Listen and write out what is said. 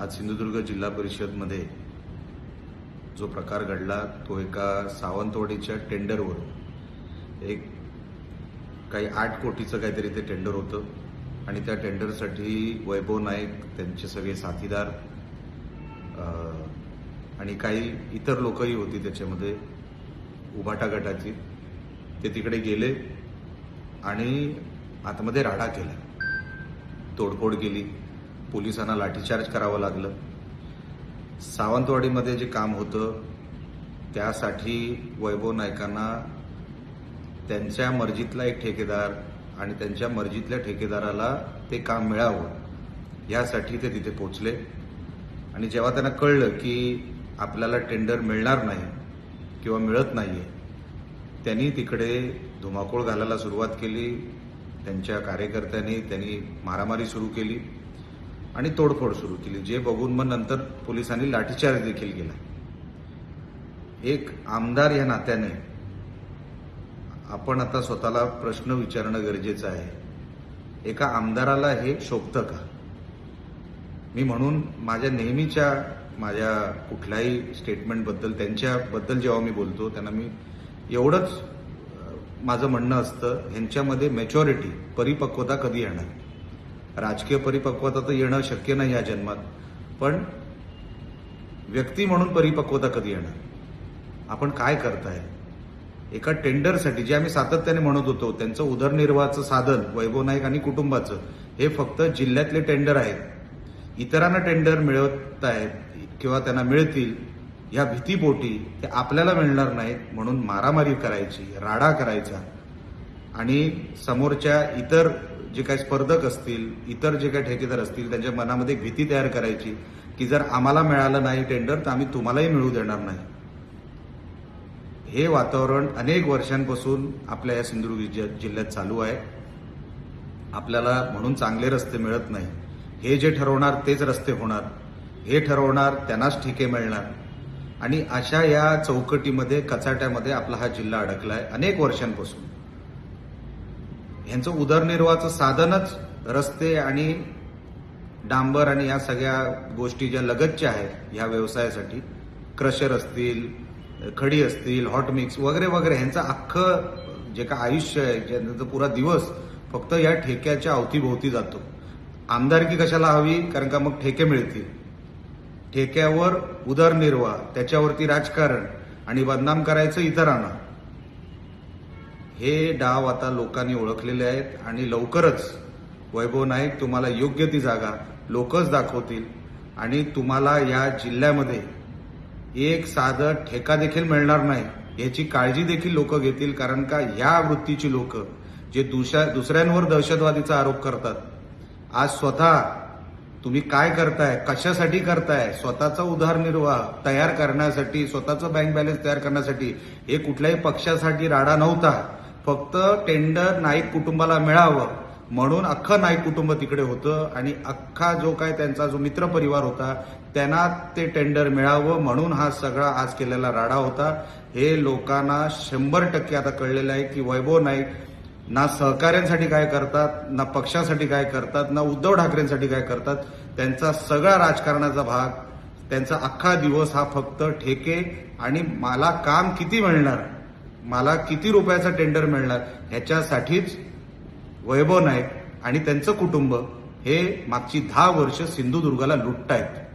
आज सिंधुदुर्ग जिल्हा परिषदमध्ये जो प्रकार घडला तो एका सावंतवाडीच्या टेंडरवर. एक काही आठ कोटीचं काहीतरी ते टेंडर होतं आणि त्या टेंडरसाठी वैभव नाईक त्यांचे सगळे साथीदार आणि काही इतर लोकही होती त्याच्यामध्ये उभाटा गटाची. ते तिकडे गेले आणि आतमध्ये राडा केला. तोडफोड केली. पोलिसांना लाठीचार्ज करावं लागलं. सावंतवाडीमध्ये जे काम होतं त्यासाठी वैभव नायकांना त्यांच्या मर्जीतला एक ठेकेदार आणि त्यांच्या मर्जीतल्या ठेकेदाराला ते काम मिळावं यासाठी ते तिथे पोचले आणि जेव्हा त्यांना कळलं की आपल्याला टेंडर मिळणार नाही किंवा मिळत नाहीये त्यांनी तिकडे धुमाकूळ घालायला सुरुवात केली. त्यांच्या कार्यकर्त्यांनी त्यांनी मारामारी सुरू केली. आणि तोडफोड सुरू केली. जे बघून मग नंतर पोलिसांनी लाठीचार्ज देखील केला. एक आमदार या नात्याने आपण आता स्वतःला प्रश्न विचारणं गरजेचं आहे. एका आमदाराला हे शोभतं का? मी म्हणून माझ्या नेहमीच्या माझ्या कुठल्याही स्टेटमेंटबद्दल त्यांच्याबद्दल जेव्हा मी बोलतो त्यांना मी एवढंच माझं म्हणणं असतं ह्यांच्यामध्ये मॅच्युरिटी परिपक्वता कधी येणार? राजकीय परिपक्वता तर येणं शक्य नाही या जन्मात. पण व्यक्ती म्हणून परिपक्वता कधी येणार? आपण काय करताय? एका टेंडरसाठी जे आम्ही सातत्याने म्हणत होतो त्यांचं उदरनिर्वाहाचं साधन वैभव नाईक आणि कुटुंबाचं हे फक्त जिल्ह्यातले टेंडर आहेत. इतरांना टेंडर मिळवत आहेत किंवा त्यांना मिळतील या भीतीपोटी ते आपल्याला मिळणार नाहीत म्हणून मारामारी करायची राडा करायचा. आणि समोरच्या इतर जे काही स्पर्धक असतील इतर जे काही ठेकेदार असतील त्यांच्या मनामध्ये भीती तयार करायची की जर आम्हाला मिळालं नाही टेंडर तर आम्ही तुम्हालाही मिळू देणार नाही. हे वातावरण अनेक वर्षांपासून आपल्या या सिंधुदुर्ग जिल्ह्यात चालू आहे. आपल्याला म्हणून चांगले रस्ते मिळत नाही. हे जे ठरवणार तेच रस्ते होणार. हे ठरवणार त्यांनाच ठिके मिळणार. आणि अशा या चौकटीमध्ये कचाट्यामध्ये आपला हा जिल्हा अडकला आहे अनेक वर्षांपासून. ह्यांचं उदरनिर्वाहाचं साधनच रस्ते आणि डांबर आणि या सगळ्या गोष्टी ज्या लगतच्या आहेत ह्या व्यवसायासाठी. क्रशर असतील खडी असतील हॉट मिक्स वगैरे वगैरे ह्यांचं अख्खं जे काय आयुष्य आहे ज्यांचा पुरा दिवस फक्त या ठेक्याच्या अवतीभोवती जातो. आमदारकी कशाला हवी? कारण का मग ठेके मिळतील. ठेक्यावर उदरनिर्वाह त्याच्यावरती राजकारण आणि बदनाम करायचं इतरांना. हे डाव आता लोकांनी ओळखलेले आहेत आणि लवकरच वैभव नाईक तुम्हाला योग्य ती जागा लोकच दाखवतील आणि तुम्हाला या जिल्ह्यामध्ये एक साधं ठेका देखील मिळणार नाही याची काळजी देखील लोक घेतील कारण का ह्या वृत्तीची लोक जे दुसऱ्या दुसऱ्यांवर दहशतवादीचा आरोप करतात आज स्वतः तुम्ही काय करताय कशासाठी करताय स्वतःचा उदारनिर्वाह तयार करण्यासाठी स्वतःचा बँक बॅलन्स तयार करण्यासाठी हे कुठल्याही पक्षासाठी राडा नव्हता. फक्त टेंडर नाईक कुटुंबाला मिळावं म्हणून अख्खं नाईक कुटुंब तिकडे होतं आणि अख्खा जो काय त्यांचा जो मित्र परिवार होता त्यांना ते टेंडर मिळावं म्हणून हा सगळा आज केलेला राडा होता. हे लोकांना शंभर टक्के आता कळलेलं आहे की वैभव नाईक ना सहकाऱ्यांसाठी काय करतात ना पक्षासाठी काय करतात ना उद्धव ठाकरेंसाठी काय करतात त्यांचा सगळा राजकारणाचा भाग त्यांचा अख्खा दिवस हा फक्त ठेके आणि मला काम किती मिळणार? मला किती रुपयाचा टेंडर मिळणार? ह्याच्यासाठीच वैभव नाईक आणि त्यांचं कुटुंब हे मागची दहा वर्ष सिंधुदुर्गाला लुटतायत.